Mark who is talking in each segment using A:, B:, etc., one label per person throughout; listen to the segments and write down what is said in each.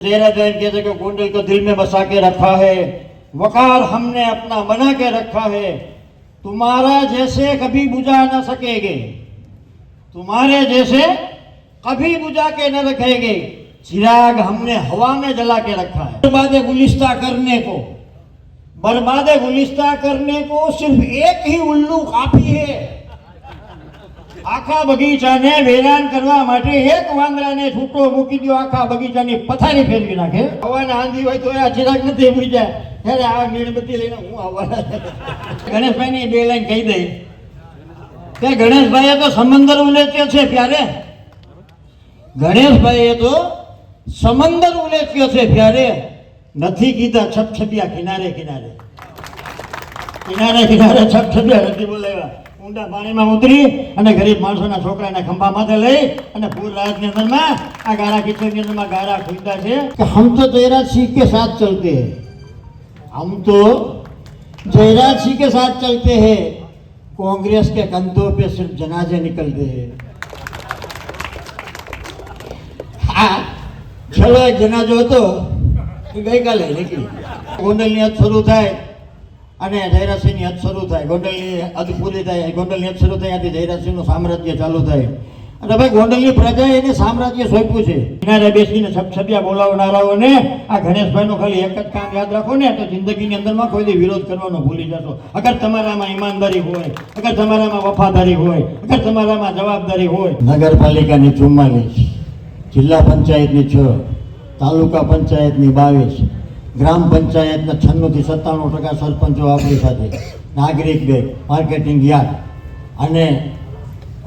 A: तेरा जैन कहते कि गोंडल को दिल में बसा के रखा है, वकार हमने अपना बना के रखा है, तुम्हारा जैसे कभी बुझा न सकेंगे। तुम्हारे जैसे कभी बुझा के न रखेंगे। चिराग हमने हवा में जला के रखा है। बर्बाद गुलिस्ता करने को, बर्बाद गुलिस्ता करने को सिर्फ़ एक ही उल्लू काफ़ी है। આખા બગીચાને વેરાન કરવા માટે એક વાંદરાને છૂટો મૂકી દો આખા બગીચાની પથારી ફેરવી નાખે. હવાના આંધી હોય તો આ ચિરાગ નથી ઉડી જાય. ત્યારે આ મીણબત્તી લઈને હું આવવાના ગણેશભાઈની બે લાઈન કહી દઈ. કે ગણેશભાઈએ તો સમંદર ઉલ્લેખ્યો છે ત્યારે ગણેશભાઈએ તો સમંદર ઉલ્લેખ્ય છે ત્યારે નથી કીધા છપછપિયા કિનારે કિનારે. કિનારે કિનારે છપછપિયા નથી બોલાવ્યા. ઊંડા પાણીમાં ઉતરી અને ગરીબ માણસોના છોકરાને ખંભા માથે લઈ અને પૂર રાતની અંદરમાં આ ગારા કિચનની અંદરમાં ગારા ખુલતા છે કે હમ તો જયરાજ સિંહ કે સાથ ચલતે हैं हम तो जयराज सिंह के साथ चलते हैं कांग्रेस के कंधों पे सिर्फ जनाजे निकलते हैं હા છેલ્લો એક જનાજો હતો એ ગઈકાલે નીકળી ગોંડલની હદ શરૂ થાય અને જયરાજસિંહની હદ શરૂ થાય. ગોંડલની હદ પૂરી થાય. ગોંડલની હદ શરૂ થાય, ત્યાંથી જયરાજસિંહનું સામ્રાજ્ય ચાલુ થાય. અને ભાઈ, ગોંડલની પ્રજાએ એને સામ્રાજ્ય સોંપ્યું છે. કિનારે બેસીને છબછબિયા બોલાવનારાઓને, આ ગણેશભાઈનું ખાલી એક જ કામ યાદ રાખો ને, તો જિંદગીની અંદરમાં કોઈ વિરોધ કરવાનો ભૂલી જશો. અગર તમારામાં ઈમાનદારી હોય, અગર તમારામાં વફાદારી હોય, અગર તમારામાં જવાબદારી હોય. નગરપાલિકાની ચુમ્માલીસ, જિલ્લા પંચાયતની છ, તાલુકા પંચાયતની બાવીસ ગ્રામ પંચાયતના છન્નુંથી સત્તાણું ટકા સરપંચો આપણી સાથે. નાગરિક બેંક માર્કેટિંગ યાર્ડ. અને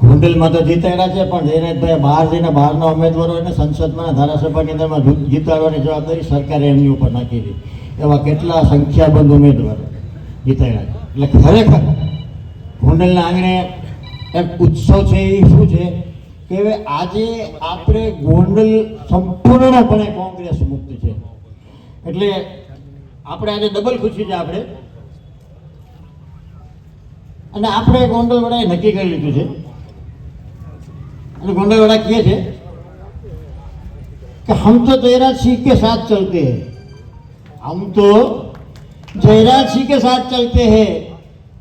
A: ગોંડલમાં તો જીતેલા છે, પણ જયરાજભાઈ બહાર જઈને બહારના ઉમેદવારો અને સંસદમાં ધારાસભાની અંદરમાં જીતાડવાની જવાબદારી સરકારે એમની ઉપર નાખી હતી એવા કેટલા સંખ્યાબંધ ઉમેદવારો છે. એટલે ખરેખર ગોંડલના આંગણે એક ઉત્સવ છે એ શું છે કે આજે આપણે ગોંડલ સંપૂર્ણપણે કોંગ્રેસ મુક્ત છે. એટલે આપણે આજે ડબલ ખુશી છે આપણે અને આપણે ગોંડલ ગોંડલવાળાએ નક્કી કરી લીધું છે અને ગોંડલ વડા કહે છે કે હમ તો जयराज सिंह કે સાથ ચલતે હે હમ તો जयराज सिंह કે સાથ ચલતે હે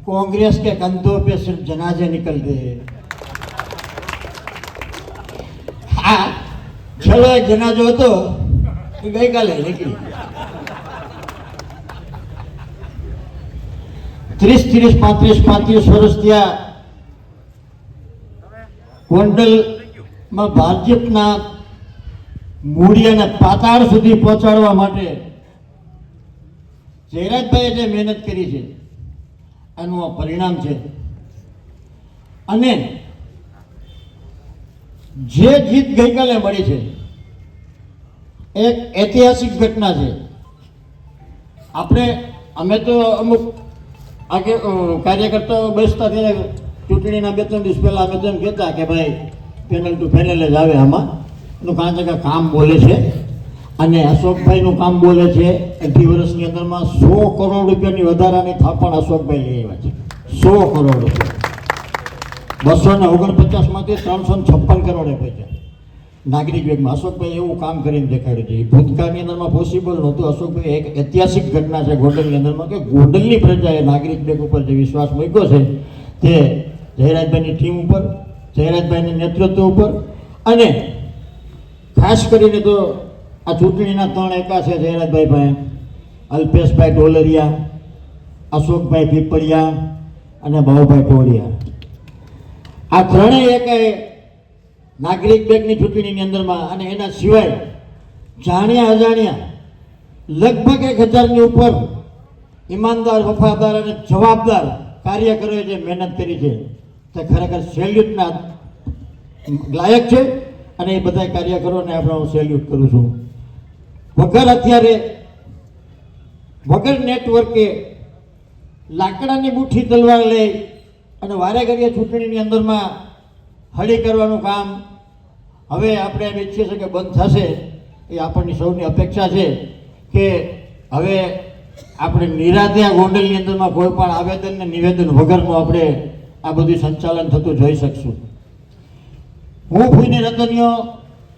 A: કોંગ્રેસ કે કંધો પે સિર્ફ જનાજે નિકલતે હે હા ચલો એક જનાજો હતો ગઈકાલે નીકળી ત્રીસ ત્રીસ, પાંત્રીસ પાંત્રીસ વર્ષ ત્યાં ગોંડલમાં ભાજપના મૂળિયાને પાતાળ સુધી પહોંચાડવા માટે જયરાજભાઈએ જે મહેનત કરી છે, આનું આ પરિણામ છે. અને જે જીત ગઈકાલે મળી છે, એક ઐતિહાસિક ઘટના છે. આપણે, અમે તો અમુક અ, કાર્યકર્તાઓ બેસતા ત્યારે ચૂંટણીના બે ત્રણ દિવસ પહેલાં અમે તો કહેતા કે ભાઈ પેનલ ટુ પેનલ જ આવે આમાં. એનું કારણ છે કે કામ બોલે છે. અને અશોકભાઈનું કામ બોલે છે. અઢી વર્ષની અંદરમાં સો કરોડ રૂપિયાની વધારાની થાપણ અશોકભાઈ લઈ આવ્યા છે. સો કરોડ રૂપિયા. બસો ને ઓગણપચાસમાંથી ત્રણસો છપ્પન કરોડે પહોંચ્યા. નાગરિક વેગમાં અશોકભાઈ એવું કામ કરીને દેખાડ્યું છે. ભૂતકાળની અંદરમાં પોસિબલ નહોતું. અશોકભાઈ એક ઐતિહાસિક ઘટના છે ગોંડલની અંદરમાં કે ગોંડલની પ્રજાએ નાગરિક બેગ ઉપર જે વિશ્વાસ મૂક્યો છે તે જયરાજભાઈની ટીમ ઉપર, જયરાજભાઈના નેતૃત્વ ઉપર અને ખાસ કરીને તો આ ચૂંટણીના ત્રણ એકા છે જયરાજભાઈ ભાઈ અલ્પેશભાઈ ડોલરિયા અશોકભાઈ પીપળિયા અને ભાવભાઈ ટોળિયા આ ત્રણેય એકે નાગરિક બેંકની ચૂંટણીની અંદરમાં અને એના સિવાય જાણ્યા અજાણ્યા લગભગ એક હજારની ઉપર ઈમાનદાર, વફાદાર અને જવાબદાર કાર્યકરોએ જે મહેનત કરી છે, તે ખરેખર સેલ્યુટના લાયક છે અને એ બધા કાર્યકરોને આપણે હું સેલ્યુટ કરું છું. વગર અત્યારે, વગર નેટવર્કે લાકડાની મુઠ્ઠી તલવાર લઈ અને વારે ઘડીએ ચૂંટણીની અંદરમાં હળી કરવાનું કામ હવે આપણે એમ ઈચ્છીએ છીએ કે બંધ થશે એ આપણની સૌની અપેક્ષા છે કે હવે આપણે નિરાતે આ ગોંડલની અંદરમાં કોઈ પણ આવેદન ને નિવેદન વગરનું આપણે આ બધું સંચાલન થતું જોઈ શકશું. હું ભૂજની રતનીઓ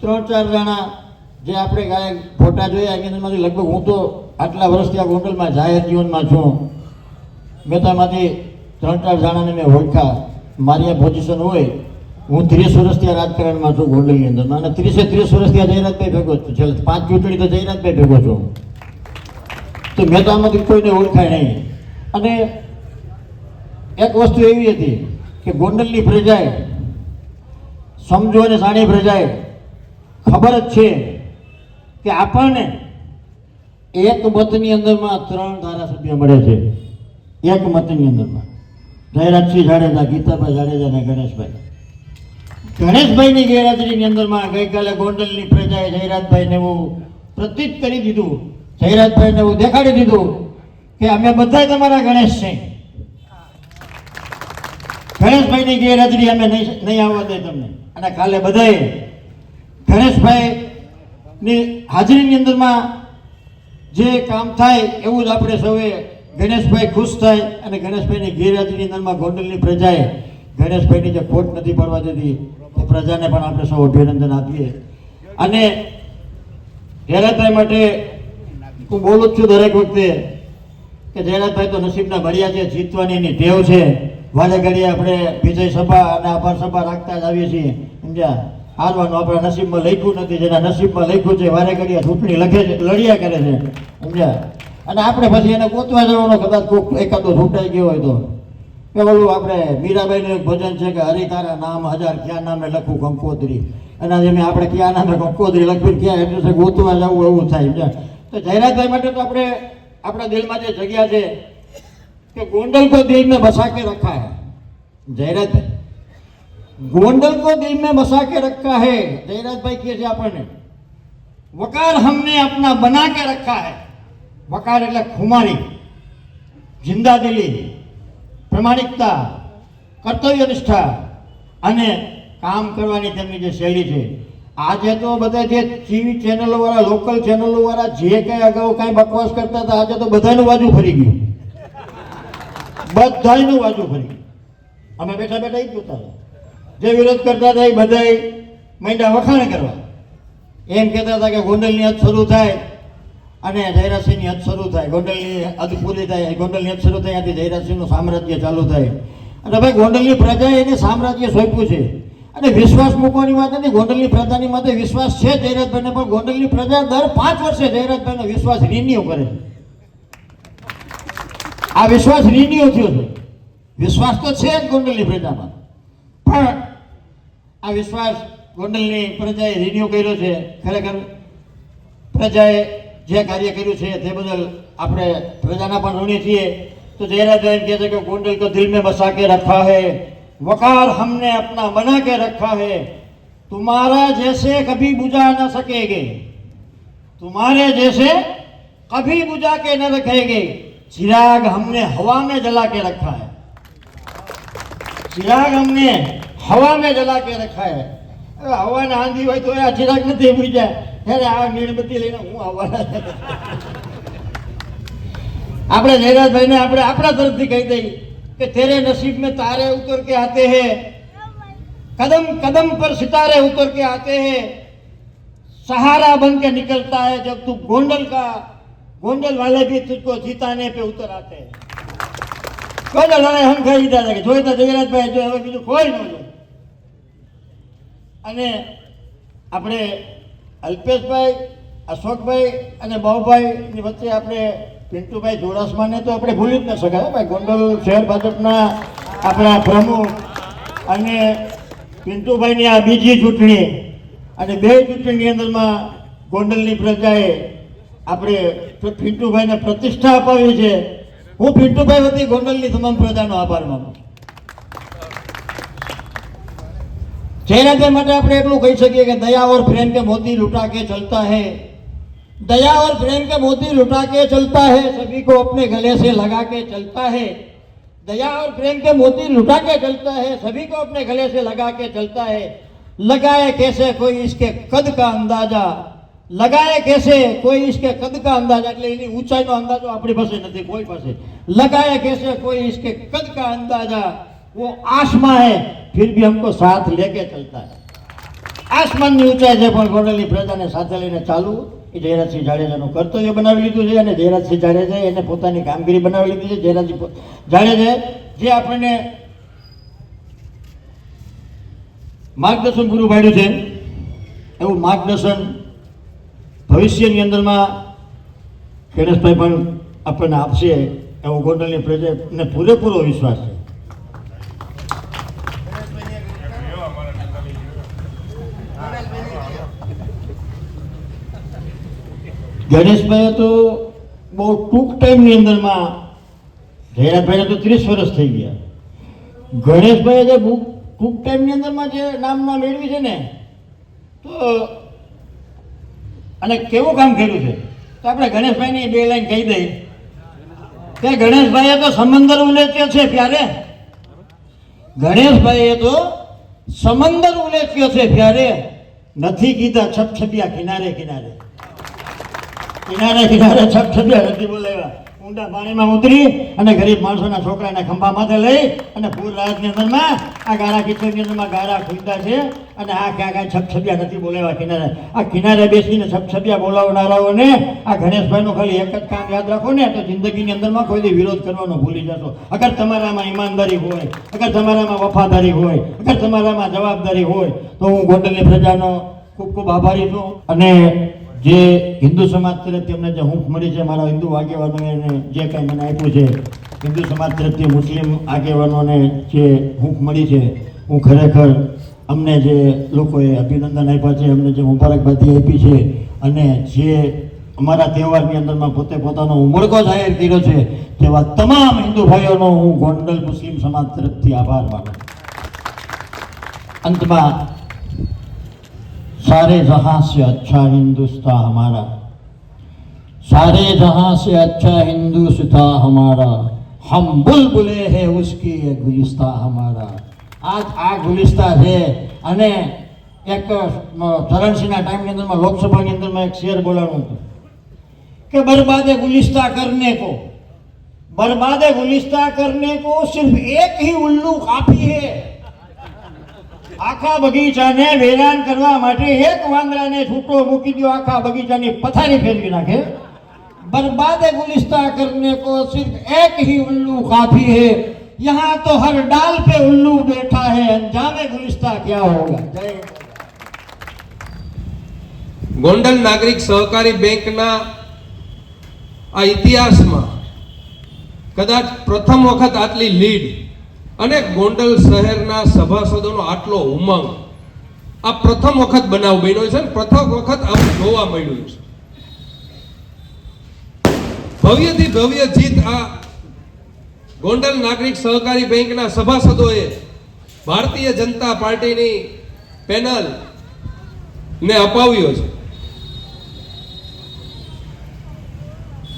A: ત્રણ ચાર જણા જે આપણે ગાયક ફોટા જોયા એની અંદરમાંથી લગભગ હું તો આટલા વર્ષથી આ ગોંડલમાં જાહેર જીવનમાં છું. મેં તો આમાંથી ત્રણ ચાર જણાને મેં ઓળખા મારી આ પોઝિશન હોય હું ત્રીસ વર્ષથી આ રાજકારણમાં છું, ગોંડલની અંદર. અને ત્રીસે ત્રીસ વર્ષથી આ જયરાજભાઈ ભેગો છું. છેલ્લે પાંચ ચૂંટણી તો જયરાજભાઈ ભેગો છું. તો મેં તો આમાંથી કોઈને ઓળખાય નહીં. અને એક વસ્તુ એવી હતી કે ગોંડલની પ્રજાએ સમજો અને સાણી પ્રજાએ ખબર જ છે કે આપણને એક મતની અંદરમાં ત્રણ ધારાસભ્ય મળે છે. એક મતની અંદરમાં. જયરાજસિંહ જાડેજા, ગીતાભાઈ જાડેજા અને ગણેશભાઈ. ગણેશભાઈની ગેરહાજરીની અંદરમાં ગઈકાલે ગોંડલની પ્રજાએ જયરાજભાઈને એવું પ્રતીત કરી દીધું. જયરાજભાઈને એવું દેખાડી દીધું કે અમે બધા તમારા ગણેશ છે ગણેશભાઈની ગેરહાજરી અમે નહીં નહીં આવવા દે તમને. અને કાલે બધાએ ગણેશભાઈની હાજરીની અંદરમાં જે કામ થાય એવું જ આપણે સૌએ ગણેશભાઈ ખુશ થાય અને ગણેશભાઈની ગેરહાજરીની અંદરમાં ગોંડલની પ્રજાએ ગણેશભાઈની જે ખોટ નથી પડવા દીધી એ પ્રજાને પણ આપણે સૌ અભિનંદન આપીએ. અને જયરાજભાઈ માટે હું બોલું જ છું દરેક વખતે કે જયરાજભાઈ તો નસીબના ભર્યા છે, જીતવાની એની ટેવ છે. વારે ઘડીએ આપણે વિજય સભા અને આભાર સભા રાખતા જ આવીએ છીએ. સમજ્યા? હારવાનું આપણા નસીબમાં લખ્યું નથી, જેના નસીબમાં લખ્યું છે વારે ઘડીએ ચૂંટણી લખે છે, લડ્યા કરે છે. સમજ્યા? અને આપણે પછી એને ગોતવા જવાનો કદાચ કોક એકાદો છૂટાઈ ગયો હોય તો. એ ઓલું આપણે મીરાબાઈનું એક ભજન છે કે હરિતારા નામ હજાર ક્યાં નામે લખું કંકોત્રી એના જેમ આપણે ક્યાં નામે કંકોત્રી લખવી ક્યાં એટલે છે ગોતવા જવું એવું થાય છે. તો જાહેરાતભાઈ માટે તો આપણે આપણા દિલમાં જે જગ્યા છે કે ગોંડલ કો દિલ મેં બસા કે રખા હે જયરાજભાઈ ગોંડલ કો દિલ મેં બસા કે રખા હે. જયરાજભાઈ કહે છે આપણને, વકાર હમને અપના બના કે રખા હે. વકાર એટલે ખુમારી જિંદાદિલી પ્રમાણિકતા કર્તવ્યનિષ્ઠા અને કામ કરવાની તેમની જે શૈલી છે. આજે તો બધા જે ટીવી ચેનલો વાળા, લોકલ ચેનલો વાળા જે કઈ અગાઉ કાંઈ બકવાસ કરતા હતા, આજે તો બધાનું બાજુ ફરી ગયું. બધાનું બાજુ ફરી ગયું. અમે બેઠા બેઠા એ જ જોતા હતા. જે વિરોધ કરતા હતા એ બધાય માંડ્યા વખાણ કરવા. એમ કહેતા હતા કે ગોંડલની હદ શરૂ થાય અને જયરાજસિંહની હદ શરૂ થાય. ગોંડલની હદ પૂરી થાય. ગોંડલની હદ શરૂ થાય, ત્યાંથી જયરાજસિંહનું સામ્રાજ્ય ચાલુ થાય. અને ભાઈ, ગોંડલની પ્રજાએ એને સામ્રાજ્ય સોંપ્યું છે. અને વિશ્વાસ મૂકવાની વાત નથી. ગોંડલની પ્રજાની માટે વિશ્વાસ છે જયરાજભાઈને, પણ ગોંડલની પ્રજા દર પાંચ વર્ષે જયરાજભાઈનો વિશ્વાસ રિન્યુ કરે આ વિશ્વાસ રિન્યુ થયો છે. વિશ્વાસ તો છે જ ગોંડલની પ્રજામાં. પણ આ વિશ્વાસ ગોંડલની પ્રજાએ રિન્યુ કર્યો છે. ખરેખર પ્રજાએ જે કાર્ય કર્યું છે તે બદલ આપણે પ્રજાના પણ ઋણી છીએ તો જયરાજભાઈ એમ કહે છે કે गोंडल को दिल में बसा के रखा है वकार हमने अपना बना के रखा है तुम्हारा जैसे कभी बुझा न सकेंगे तुम्हारे जैसे कभी बुझा के न रखेंगे चिराग हमने हवा में जला के रखा है चिराग हमने हवा में जला के रखा है હવે હવાના આંધી હોય તો આ ચિરાગ નથી બુજ્યા ત્યારે આ મીણબત્તી લઈને હું આવવાના આપણે જયરાજભાઈને આપણે આપણા તરફથી કહી દઈ કે તેરે નસીબ में तारे उतर के आते हैं कदम कदम पर सितारे उतर के आते हैं सहारा बन के निकलता है जब तू गोंडल का गोंडल वाले भी तुझको जिताने पे उतर आते हैं કોઈ લડાઈ હમ ખાઈ દીધા હતા કે જોઈ તો જયરાજભાઈ જો હવે બીજું કોઈ ન જોયું અને આપણે અલ્પેશભાઈ, અશોકભાઈ અને બાહુભાઈની વચ્ચે આપણે પિન્ટુભાઈ જોડાસમાને તો આપણે ભૂલી જ ન શકાય ભાઈ. ગોંડલ શહેર ભાજપના આપણા પ્રમુખ અને પિન્ટુભાઈની આ બીજી ચૂંટણી અને બે ચૂંટણીની અંદરમાં ગોંડલની પ્રજાએ આપણે પિન્ટુભાઈને પ્રતિષ્ઠા અપાવી છે. હું પિન્ટુભાઈ વતી ગોંડલની તમામ પ્રજાનો આભાર માનું છું. जयराज માટે આપણે એટલું કહી શકીએ કે दया और प्रेम के मोती लुटा के चलता है दया और प्रेम के मोती लुटा के चलता है सभी को अपने गले से लगा के चलता है दया और प्रेम के मोती लुटा के चलता है सभी को अपने गले से लगा के चलता है लगाए कैसे कोई इसके कद का अंदाजा लगाए कैसे कोई इसके कद का अंदाजा એટલે એની ઊંચાઈનો અંદાજો આપણી પાસે નથી કોઈ પાસે लगाए कैसे कोई इसके कद का अंदाजा वो आसमां है फिर भी हमको साथ लेके चलता है આસમાનની ઊંચાઈ છે પણ ગોંડલની પ્રજાને સાથે લઈને ચાલવું એ જયરાજસિંહ જાડેજાનું કર્તવ્ય બનાવી લીધું છે અને જયરાજસિંહ જાડેજા એને પોતાની કામગીરી બનાવી લીધી છે જયરાજસિંહ પો- જાડેજાએ જે આપણને માર્ગદર્શન પૂરું પાડ્યું છે એવું માર્ગદર્શન ભવિષ્યની અંદરમાં ગણેશભાઈ પણ આપણને આપશે એવો ગોંડલની પ્રજાને પૂરેપૂરો વિશ્વાસ છે ગણેશભાઈએ તો બહુ ટૂંક ટાઈમની અંદરમાં જયરાજભાઈને તો ત્રીસ વર્ષ થઈ ગયા. ગણેશભાઈએ જે બહુ ટૂંક ટાઈમની અંદરમાં જે નામના મેળવી છે ને, તો અને કેવું કામ કર્યું છે? તો આપણે ગણેશભાઈની બે લાઈન કહી દઈએ. કે ગણેશભાઈએ તો સમંદર ઉલ્લેખ્ય છે ત્યારે ગણેશભાઈએ તો સમંદર ઉલેચ્યો છે ત્યારે નથી કીધા છપછપિયા કિનારે કિનારે. કિનારે કિનારે છપછપિયા નથી બોલાવ્યા ઊંડા પાણીમાં ઉતરી અને ગરીબ માણસોના છોકરાને ખંભા માથે લઈ અને પૂર રાતની અંદરમાં, આ ગારા કિચનની અંદરમાં ગારા ખુંદા છે અને આ ક્યાં કાંઈ છપછપિયા નથી બોલાવ્યા કિનારે. આ કિનારે બેસીને છપછપિયા બોલાવનારાઓને, આ ગણેશભાઈનું ખાલી એક જ કામ યાદ રાખો ને, તો જિંદગીની અંદરમાં કોઈ વિરોધ કરવાનો ભૂલી જશો. અગર તમારામાં ઈમાનદારી હોય, અગર તમારામાં વફાદારી હોય, અગર તમારામાં જવાબદારી હોય, તો હું ગોંડલની પ્રજાનો ખૂબ ખૂબ આભારી છું અને જે હિન્દુ સમાજ તરફથી અમને જે હૂંફ મળી છે, મારા હિન્દુ આગેવાનોને જે કંઈ મને આપ્યું છે, હિન્દુ સમાજ તરફથી મુસ્લિમ આગેવાનોને જે હૂંફ મળી છે, હું ખરેખર અમને જે લોકોએ અભિનંદન આપ્યા છે, અમને જે મુબારકબાદી આપી છે, અને જે અમારા તહેવારની અંદરમાં પોતે પોતાનો ઉમળકો જાહેર કર્યો છે, તેવા તમામ હિન્દુ ભાઈઓનો હું ગોંડલ મુસ્લિમ સમાજ તરફથી આભાર માનું અંતમાં सारे जहां से अच्छा हिंदुस्तान हमारा सारे जहां से अच्छा हिंदुस्तान हमारा हम बुलबुले हैं उसकी ये गुलिस्ता हमारा આજ આ ગુલિસ્તા છે અને એક ચરણસિંહના ટાઈમની અંદરમાં લોકસભાની અંદરમાં એક શેર બોલાવવાનું હતું કે બરબાદે ગુલિસ્તા કરને કો बर्बादे गुलिस्ता करने को सिर्फ एक ही उल्लू काफी है આખા બગીચાને વેરાન કરવા માટે એક વાંદરાને છૂટો મૂકી દો આખા બગીચાની પથારી ફેરવી નાખે બરબાદે ગુલિસ્તા કરને को सिर्फ एक ही उल्लू काफी है यहाँ तो हर डाल पे उल्लू बैठा है अंजामे गुलिस्ता क्या होगा जय
B: ગોંડલ નાગરિક સહકારી બેંકના આ ઇતિહાસમાં કદાચ પ્રથમ વખત આટલી લીડ અને ગોંડલ શહેરના સભાસદોનો આટલો ઉમંગ આ પ્રથમ વખત બનાવ બન્યો છે પ્રથમ વખત આવું જોવા મળ્યું છે. ભવ્યથી ભવ્ય જીત આ ગોંડલ નાગરિક સહકારી બેંકના સભાસદોએ ભારતીય જનતા પાર્ટીની પેનલ ને અપાવ્યો છે.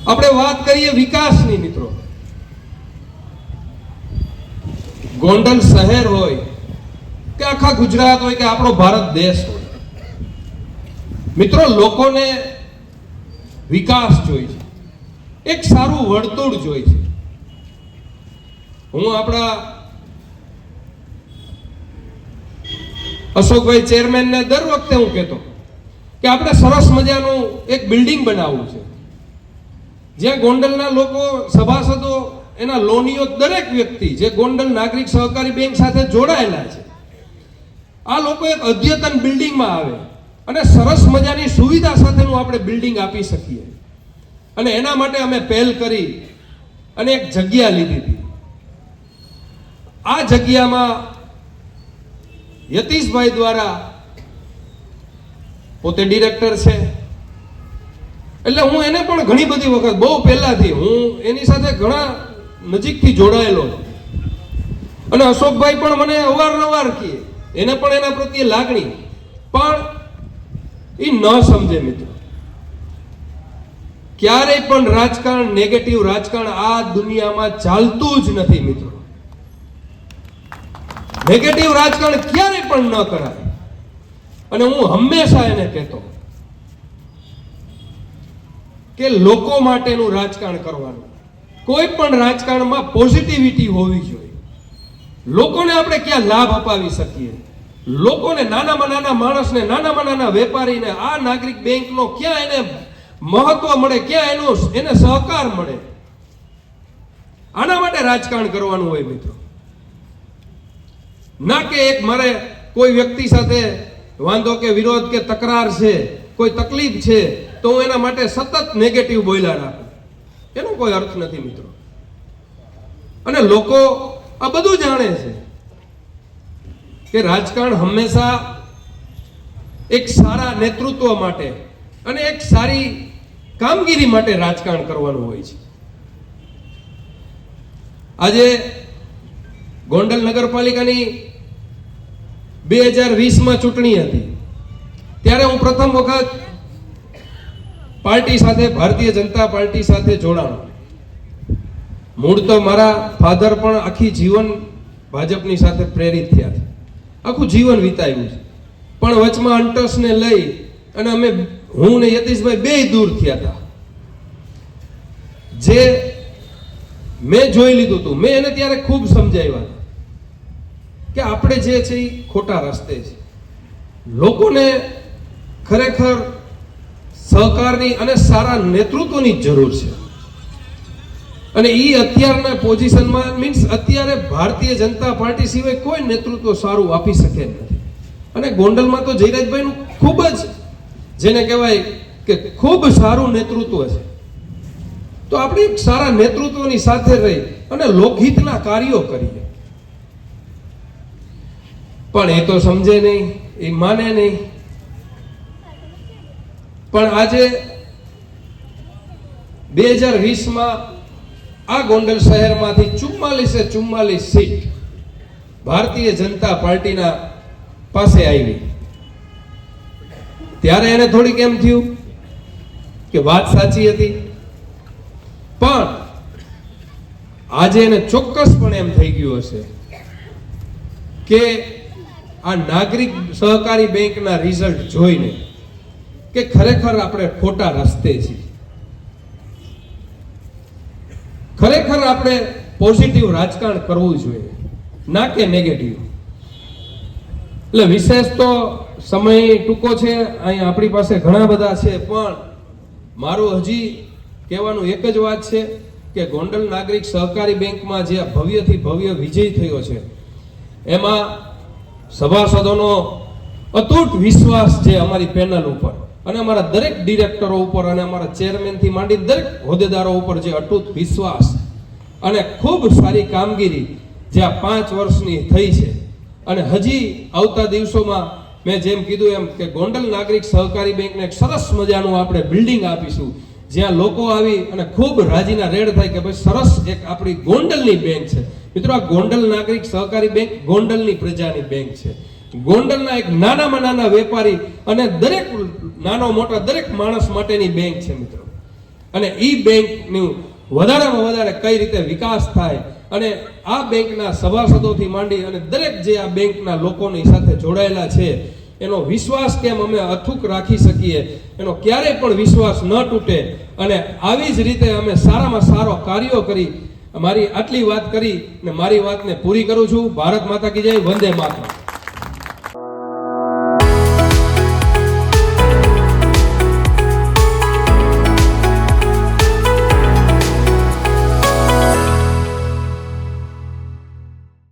B: આપણે વાત કરીએ વિકાસની મિત્રો. ગોંડલ શહેર હોય કે આખા ગુજરાત હોય કે આપણો ભારત દેશ હોય. મિત્રો, લોકોને વિકાસ જોઈએ છે. એક સારું વર્તુળ જોઈએ છે. હું આપણા અશોકભાઈ ચેરમેનને દર વખતે હું કહેતો કે આપણે સરસ મજાનું એક બિલ્ડિંગ બનાવવું છે. જ્યાં ગોંડલના લોકો સભાસદો એના લોનીઓ દરેક વ્યક્તિ જે ગોંડલ નાગરિક સહકારી બેંક સાથે જોડાયેલા છે, આ લોકો એક અદ્યતન બિલ્ડિંગમાં આવે અને સરસ મજાની સુવિધા સાથેનું આપણે બિલ્ડિંગ આપી શકીએ. અને એના માટે અમે પહેલ કરી અને એક જગ્યા લીધી હતી. આ જગ્યામાં યતીશભાઈ દ્વારા પોતે ડિરેક્ટર છે. એટલે હું એને પણ ઘણી બધી વખત, બહુ પહેલાથી હું એની સાથે ઘણા નજીકથી જોડાયેલો અને અશોકભાઈ પણ મને અવારનવાર કહે, એને પણ એના પ્રત્યે લાગણી. પણ એ ન સમજે મિત્રો. ક્યારેય પણ રાજકારણ નેગેટિવ રાજકારણ આ દુનિયામાં ચાલતું જ નથી મિત્રો. નેગેટિવ રાજકારણ ક્યારેય પણ ન કરાય. અને હું હંમેશા એને કહેતો કે લોકો માટેનું રાજકારણ કરવાનું. કોઈ પણ રાજકારણમાં પોઝિટિવિટી હોવી જોઈએ. લોકોને આપણે ક્યાં લાભ અપાવી શકીએ? લોકોને નાનામાં નાના માણસને, નાનામાં નાના વેપારીને, આ નાગરિક બેંકનો ક્યાં એને મહત્વ મળે, ક્યાં એનો એને સહકાર મળે? આના માટે રાજકારણ કરવાનું હોય મિત્રો. ના કે એક મારે કોઈ વ્યક્તિ સાથે વાંધો કે વિરોધ કે તકરાર છે, કોઈ તકલીફ છે, તો હું એના માટે સતત નેગેટિવ બોલ્યા રાખું. એનો કોઈ અર્થ નથી, મિત્રો. અને લોકો આ બધું જાણે છે કે રાજકારણ હંમેશા એક સારા નેતૃત્વ માટે અને એક સારી કામગીરી માટે રાજકારણ કરવાનું હોય છે. આજે ગોંડલ નગરપાલિકાની બે હજાર વીસમાં ચૂંટણી હતી. ત્યારે હું પ્રથમ વખત પાર્ટી સાથે, ભારતીય જનતા પાર્ટી સાથે જોડાણો. મૂળ તો મારા ફાધર પણ આખી જીવન ભાજપની સાથે પ્રેરિત થયા છે. આખું જીવન વિતાવ્યું છે. પણ વચમાં અંટસને લઈ અને અમે હું ને યતીશભાઈ બે દૂર થયા હતા. જે મેં જોઈ લીધું હતું. મેં એને ત્યારે ખૂબ સમજાવ્યા કે આપણે જે છે એ ખોટા રસ્તે છે. લોકોને ખરેખર સહકારની અને સારા નેતૃત્વની જરૂર છે. અને એ અત્યારના પોઝિશનમાં મીન્સ અત્યારે ભારતીય જનતા પાર્ટી સિવાય કોઈ નેતૃત્વ સારું આપી શકે નથી. અને ગોંડલમાં તો જયરાજભાઈનું ખૂબ જ જેને કહેવાય કે ખૂબ સારું નેતૃત્વ છે. તો આપણે સારા નેતૃત્વની સાથે રહી અને લોકહિતના કાર્યો કરીએ. પણ એ તો સમજે નહીં, એ માને નહીં પણ આજે બે હજાર વીસમાં આ ગોંડલ શહેરમાંથી ચુમ્માલીસે ચુમ્માલીસ સીટ ભારતીય જનતા પાર્ટીના પાસે આવી. ત્યારે એને થોડીક એમ થયું કે વાત સાચી હતી. પણ આજે એને ચોક્કસપણે એમ થઈ ગયું હશે કે આ નાગરિક સહકારી બેંકના રિઝલ્ટ જોઈને કે ખરેખર આપણે ખોટા રસ્તે છીએ. ખરેખર આપણે પોઝિટિવ રાજકારણ કરવું જોઈએ, ના કે નેગેટિવ એટલે વિશેષ તો સમય ટૂંકો છે અહીંયા આપણી પાસે ઘણા બધા છે, પણ મારું હજી કહેવાનું એક જ વાત છે કે ગોંડલ નાગરિક સહકારી બેંકમાં જે ભવ્યથી ભવ્ય વિજય થયો છે, એમાં સભાસદોનો અતૂટ વિશ્વાસ છે અમારી પેનલ ઉપર. અને અમારા દરેક ડિરેક્ટરો ઉપર અને અમારા ચેરમેનથી માંડી દરેક હોદ્દેદારો ઉપર જે અટૂટ વિશ્વાસ અને ખૂબ સારી કામગીરી જે આ પાંચ વર્ષની થઈ છે. અને હજી આવતા દિવસોમાં મેં જેમ કીધું એમ કે ગોંડલ નાગરિક સહકારી બેંકને એક સરસ મજાનું આપણે બિલ્ડિંગ આપીશું. જ્યાં લોકો આવી અને ખૂબ રાજીના રેડ થાય કે ભાઈ સરસ એક આપણી ગોંડલની બેંક છે. મિત્રો, આ ગોંડલ નાગરિક સહકારી બેંક ગોંડલની પ્રજાની બેંક છે. ગોંડલના એક નાનામાં નાના વેપારી અને દરેક નાનો મોટા દરેક માણસ માટેની બેંક છે મિત્રો. અને એ બેંકનું વધારેમાં વધારે કઈ રીતે વિકાસ થાય અને આ બેંકના સભાસદોથી માંડી અને દરેક જે આ બેંકના લોકોની સાથે જોડાયેલા છે, એનો વિશ્વાસ કેમ અમે અથૂક રાખી શકીએ? એનો ક્યારેય પણ વિશ્વાસ ન તૂટે. અને આવી જ રીતે અમે સારામાં સારો કાર્યો કરી, મારી આટલી વાત કરી ને મારી વાતને પૂરી કરું છું. ભારત માતા કી જય, વંદે માતા